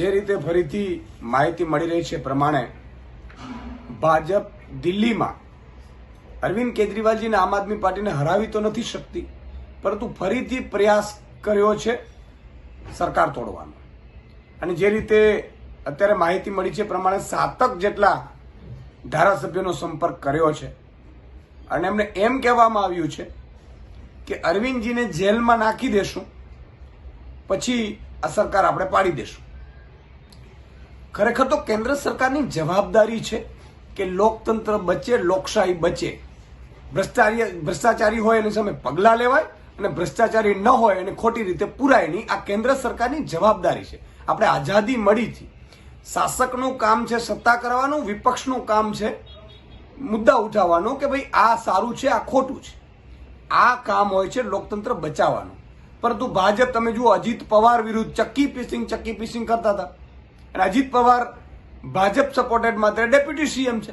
જે રીતે ફરીથી માહિતી મળી રહી છે પ્રમાણે ભાજપ દિલ્હીમાં અરવિંદ કેજરીવાલજીને આમ આદમી પાર્ટીને હરાવી તો નથી શકતી, પરંતુ ફરીથી પ્રયાસ કર્યો છે સરકાર તોડવાનો. અને જે રીતે અત્યારે માહિતી મળી છે પ્રમાણે સાતક જેટલા ધારાસભ્યોનો સંપર્ક કર્યો છે. અને એમને એમ કહેવામાં આવ્યું છે કે અરવિંદજીને જેલમાં નાખી દેશું, પછી આ સરકાર આપણે પાડી દેશું. ખરેખર તો કેન્દ્ર સરકારની જવાબદારી છે કે લોકતંત્ર બચે, લોકશાહી બચે. ભ્રષ્ટાચારી ભ્રષ્ટાચારી હોય એની સામે પગલાં લેવાય અને ભ્રષ્ટાચારી ન હોય એને ખોટી રીતે પુરાય નહીં. આ કેન્દ્ર સરકારની જવાબદારી છે. આપણે આઝાદી મળીથી શાસકનું કામ છે સત્તા કરવાનું, વિપક્ષનું કામ છે મુદ્દા ઉઠાવવાનો કે ભાઈ આ સારું છે, આ ખોટું છે. આ કામ હોય છે લોકતંત્ર બચાવવાનું. પરંતુ ભાજપ, તમે જુઓ, અજીત પવાર વિરુદ્ધ ચક્કી પીસિંગ ચક્કી પીસિંગ કરતા હતા. અને અજીત પવાર ભાજપ સપોર્ટેડ માત્ર ડેપ્યુટી સીએમ છે.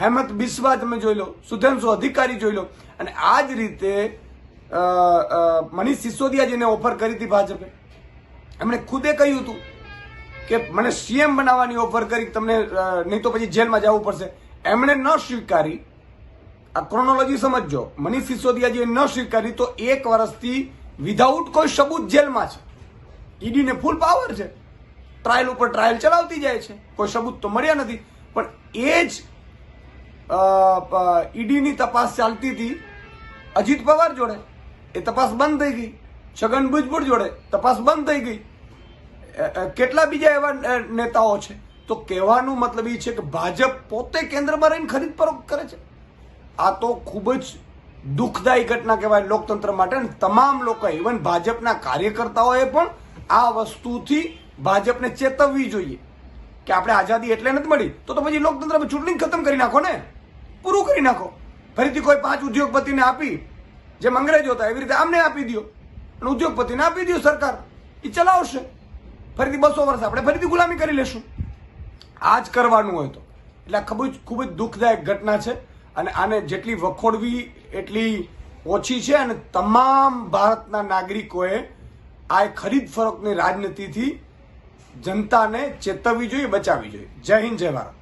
હેમંત બિસ્વા તમે જોઈ લો સુધેન્સુ અધિકારી જોઈ લો. અને આ જ રીતે મનીષ સિસોદિયાજીને ઓફર કરી હતી ભાજપે. એમણે ખુદે કહ્યું હતું કે મને સીએમ બનાવવાની ઓફર કરી, તમને નહીં તો પછી જેલમાં જવું પડશે. એમણે ન સ્વીકારી. આ ક્રોનોલોજી સમજજો. મનીષ સિસોદિયાજીએ ન સ્વીકારી તો એક વર્ષથી વિધાઉટ કોઈ સબૂત જેલમાં છે. ઈડીને ફૂલ પાવર છે. ટ્રાયલ ઉપર ટ્રાયલ ચલાવતી જાય છે. કોઈ સબૂત તો મળ્યા નથી. પણ એ જ ઈડીની તપાસ ચાલતી હતી. અજીત પવાર જોડે. એ તપાસ બંધ થઈ ગઈ. છગન ભુજબળ જોડે તપાસ બંધ થઈ ગઈ. કેટલા બીજા એવા નેતાઓ છે? તો કહેવાનું મતલબ એ છે કે ભાજપ પોતે કેન્દ્રમાં રહીને ખરીદ ફરોખ કરે છે. આ તો ખૂબ જ દુઃખદાયી ઘટના કહેવાય લોકતંત્ર માટે. તમામ લોકો ઇવન ભાજપના કાર્યકર્તાઓએ પણ આ વસ્તુથી ભાજપને ચેતવવી જોઈએ કે આપણે આઝાદી એટલે નથી મળી, તો તો પછી લોકતંત્ર ચૂંટણી ખતમ કરી નાખો ને? પૂરું કરી નાખો. ફરીથી કોઈ પાંચ ઉદ્યોગપતિને આપી, જેમ અંગ્રેજો હતા, એવી રીતે આમને આપી દો અને ઉદ્યોગપતિને આપી દો સરકાર. એ ચલાવશે. ફરીથી બસો વર્ષ આપણે ફરીથી ગુલામી કરી લેશું. આ જ કરવાનું હોય તો. એટલે ખૂબ જ ખૂબ જ દુઃખદાયક ઘટના છે અને આને જેટલી વખોડવી એટલી ઓછી છે અને તમામ ભારતના નાગરિકોએ આ ખરીદ ફરોખની રાજનીતિથી જનતાને ચેતવવી જોઈએ બચાવવી જોઈએ. જય હિન્દ જય ભારત.